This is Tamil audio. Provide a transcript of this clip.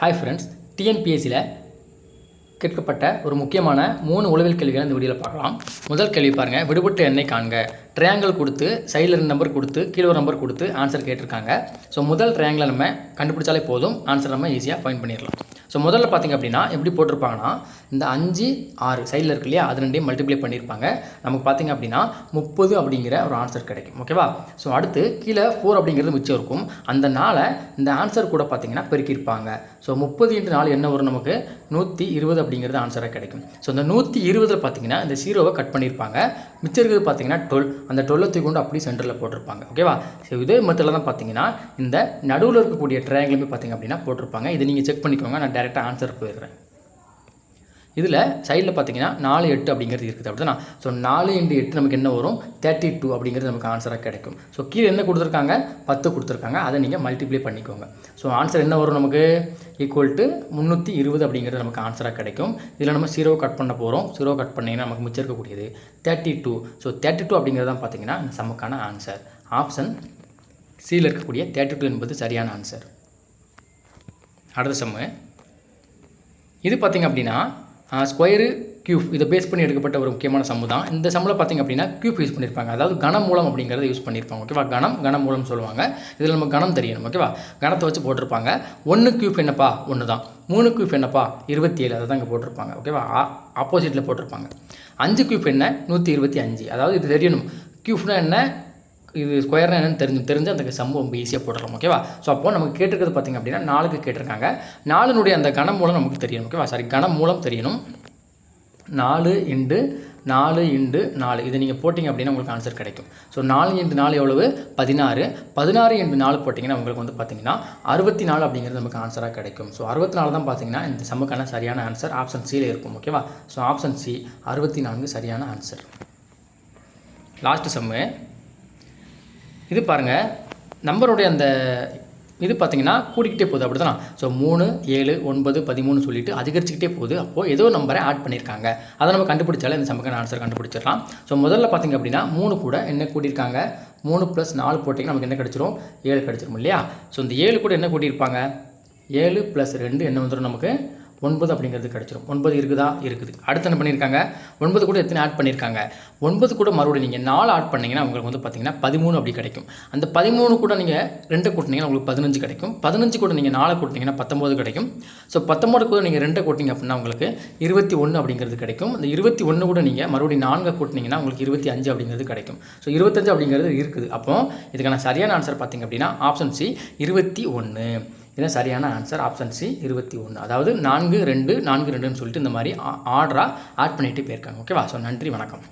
ஹாய் ஃப்ரெண்ட்ஸ் டிஎன்பிஎஸ்சியில் கேட்கப்பட்ட ஒரு முக்கியமான மூணு உளவியல் கேள்விகளை இந்த வீடியோவில் பார்க்கலாம். முதல் கேள்வி பாருங்கள் விடுபட்டு எண்ணெய் காண்க. ட்ரையாங்கிள் கொடுத்து சைடில் ரெண்டு நம்பர் கொடுத்து கீழே ஒரு நம்பர் கொடுத்து ஆன்சர் கேட்டிருக்காங்க. ஸோ முதல் ட்ரையாங்கிளை நம்ம கண்டுபிடிச்சாலே போதும். ஆன்சர் நம்ம ஈஸியாக பாயிண்ட் பண்ணிடலாம். ஸோ முதல்ல பார்த்தீங்க அப்படின்னா எப்படி போட்டிருப்பாங்கன்னா இந்த அஞ்சு ஆறு சைடில் இருக்கு இல்லையா அது ரெண்டையும் மல்டிப்ளை பண்ணியிருப்பாங்க. நமக்கு பார்த்தீங்க அப்படின்னா முப்பது அப்படிங்கிற ஒரு ஆன்சர் கிடைக்கும். ஓகேவா ஸோ அடுத்து கீழே ஃபோர் அப்படிங்கிறது மிச்சம் இருக்கும். அந்த நாளை இந்த ஆன்சர் கூட பார்த்தீங்கன்னா பெருக்கியிருப்பாங்க. ஸோ முப்பது இன்ட்டு நாலு என்ன வரும் நமக்கு? நூற்றி இருபது அப்படிங்கிறது ஆன்சராக கிடைக்கும். ஸோ இந்த நூற்றி இருபதில் பார்த்தீங்கன்னா இந்த ஜீரோவை கட் பண்ணியிருப்பாங்க. மிச்சம் இருக்கிறது பார்த்தீங்கன்னா டுவெல் அந்த டுவெல்லை தூக்கி கொண்டு அப்படியே சென்டரில் போட்டிருப்பாங்க. ஓகேவா ஸோ இதே மத்தியில் தான் பார்த்தீங்கன்னா இந்த நடுவில் இருக்கக்கூடிய ட்ரையாங்கிளுமே பார்த்தீங்க அப்படின்னா போட்டிருப்பாங்க. இதை நீங்கள் செக் பண்ணிக்கோங்க. நான் டேரெக்டாக ஆன்சர் போயிடுறேன். இதில் சைடில் பார்த்தீங்கன்னா நாலு எட்டு அப்படிங்கிறது இருக்குது. அப்படின்னா ஸோ நாலு இன்டு எட்டு நமக்கு என்ன வரும்? தேர்ட்டி டூ அப்படிங்கிறது நமக்கு ஆன்சராக கிடைக்கும். ஸோ கீழே என்ன கொடுத்துருக்காங்க? பத்து கொடுத்துருக்காங்க. அதை நீங்கள் மல்டிப்ளை பண்ணிக்கோங்க. ஸோ ஆன்சர் என்ன வரும் நமக்கு? ஈக்குவல் டு முந்நூற்றி இருபது அப்படிங்கிறது நமக்கு ஆன்சராக கிடைக்கும். இதில் நம்ம ஜீரோ கட் பண்ண போகிறோம் ஜீரோ கட் பண்ணிங்கன்னா நமக்கு மிச்சம் இருக்கக்கூடியது thirty two so thirty two அப்படிங்கிறது தான் பார்த்தீங்கன்னா இந்த சம்முக்கான ஆன்சர் ஆப்ஷன் சியில் இருக்கக்கூடிய தேர்ட்டி டூ என்பது சரியான ஆன்சர் அடுத்த சம்மு இது பார்த்திங்க அப்படின்னா ஸ்கொயரு கியூப் இதை பேஸ் பண்ணி எடுக்கப்பட்ட ஒரு முக்கியமான சம்மு தான். இந்த சம்மில் பார்த்திங்க அப்படின்னா கியூப் யூஸ் பண்ணியிருப்பாங்க அதாவது கனமூலம் அப்படிங்கிறத யூஸ் பண்ணியிருப்பாங்க ஓகேவா கணம் கனமூலம் சொல்லுவாங்க. இதில் நம்ம கணம் தெரியணும். ஓகேவா கணத்தை வச்சு போட்டிருப்பாங்க. ஒன்று கியூப் என்னப்பா? ஒன்று தான். மூணு கியூப் என்னப்பா? இருபத்தி ஏழு அதை தான் இங்கே போட்டிருப்பாங்க. ஓகேவா ஆப்போசிட்டில் போட்டிருப்பாங்க. அஞ்சு கியூப் என்ன? நூற்றி இருபத்தி அஞ்சு. அதாவது இது தெரியணும். கியூப்னா என்ன? இது ஸ்கொயர்னா என்னன்னு தெரிஞ்சு தெரிஞ்சு அந்த சம்பவம் ரொம்ப ஈஸியாக போட்டுடலாம் ஓகேவா ஸோ அப்போது நமக்கு கேட்டிருக்கிறது பார்த்திங்க அப்படின்னா நாலுக்கு கேட்டிருக்காங்க. நாலுனுடைய அந்த கணம் மூலம் நமக்கு தெரியணும் ஓகேவா சாரி கணம் மூலம் தெரியணும். நாலு இண்டு நாலு இண்டு நாலு. இதை நீங்கள் போட்டிங்க அப்படின்னா உங்களுக்கு ஆன்சர் கிடைக்கும். ஸோ நாலு இண்டு நாலு எவ்வளவு? பதினாறு. பதினாறு இண்டு நாலு போட்டிங்கன்னா உங்களுக்கு வந்து பார்த்தீங்கன்னா அறுபத்தி நாலு அப்படிங்கிறது நமக்கு ஆன்சராக கிடைக்கும். ஸோ அறுபத்தி நாலு தான் பார்த்தீங்கன்னா இந்த சம்முக்கான சரியான ஆன்சர் ஆப்ஷன் சியில் இருக்கும் ஓகேவா ஸோ ஆப்ஷன் சி அறுபத்தி நான்கு சரியான ஆன்சர் லாஸ்ட்டு சம்மு இது பாருங்கள் நம்பருடைய அந்த இது பார்த்தீங்கன்னா கூட்டிக்கிட்டே போகுது அப்படி தானே ஸோ மூணு ஏழு ஒன்பது பதிமூணு சொல்லிட்டு அதிகரிச்சுக்கிட்டே போகுது. அப்போது ஏதோ நம்பரை ஆட் பண்ணியிருக்காங்க. அதை நம்ம கண்டுபிடிச்சாலே இந்த சமக்கான ஆன்சர் கண்டுபிடிச்சிடலாம். ஸோ முதல்ல பார்த்தீங்க அப்படின்னா மூணு கூட என்ன கூட்டியிருக்காங்க மூணு ப்ளஸ் நாலு போட்டிங்கன்னா நமக்கு என்ன கிடச்சிரும்? ஏழு கிடச்சிரும் இல்லையா? ஸோ இந்த ஏழு கூட என்ன கூட்டியிருப்பாங்க ஏழு ப்ளஸ் ரெண்டு என்ன வந்துடும் நமக்கு? ஒன்பது அப்படிங்கிறது கிடச்சிரும். ஒன்பது இருக்குதா? இருக்குது. அடுத்து என்ன பண்ணியிருக்காங்க? ஒன்பது கூட எத்தனை ஆட் பண்ணியிருக்காங்க? ஒன்பது கூட மறுபடியும் நீங்கள் நாலு ஆட் பண்ணிங்கன்னா உங்களுக்கு வந்து பார்த்தீங்கன்னா பதிமூணு அப்படி கிடைக்கும். அந்த பதிமூணு கூட நீங்கள் ரெண்டு கூட்டினீங்கன்னா உங்களுக்கு பதினஞ்சு கிடைக்கும். பதினஞ்சு கூட நீங்கள் நாலு கூட்டினீங்கன்னா பத்தொம்போது கிடைக்கும். ஸோ பத்தொம்போது கூட நீங்கள் ரெண்டை கூட்டிங்க அப்படின்னா உங்களுக்கு இருபத்தி ஒன்று அப்படிங்கிறது கிடைக்கும். இந்த இருபத்தி ஒன்று கூட நீங்கள் மறுபடியும் நான்கு கூட்டினீங்கன்னா உங்களுக்கு இருபத்தி அஞ்சு அப்படிங்கிறது கிடைக்கும். ஸோ இருபத்தஞ்சு அப்படிங்கிறது இருக்குது. அப்போ இதுக்கான சரியான ஆன்சர் பார்த்தீங்க அப்படின்னா ஆப்ஷன் சி இருபத்தி ஒன்று இதுதான் சரியான ஆன்சர் ஆப்ஷன் சி இருபத்தி ஒன்று அதாவது நான்கு ரெண்டு நான்கு ரெண்டுன்னு சொல்லிட்டு இந்த மாதிரி ஆர்டராக ஆட் பண்ணிட்டு போயிருக்காங்க. ஓகேவா ஸோ நன்றி வணக்கம்.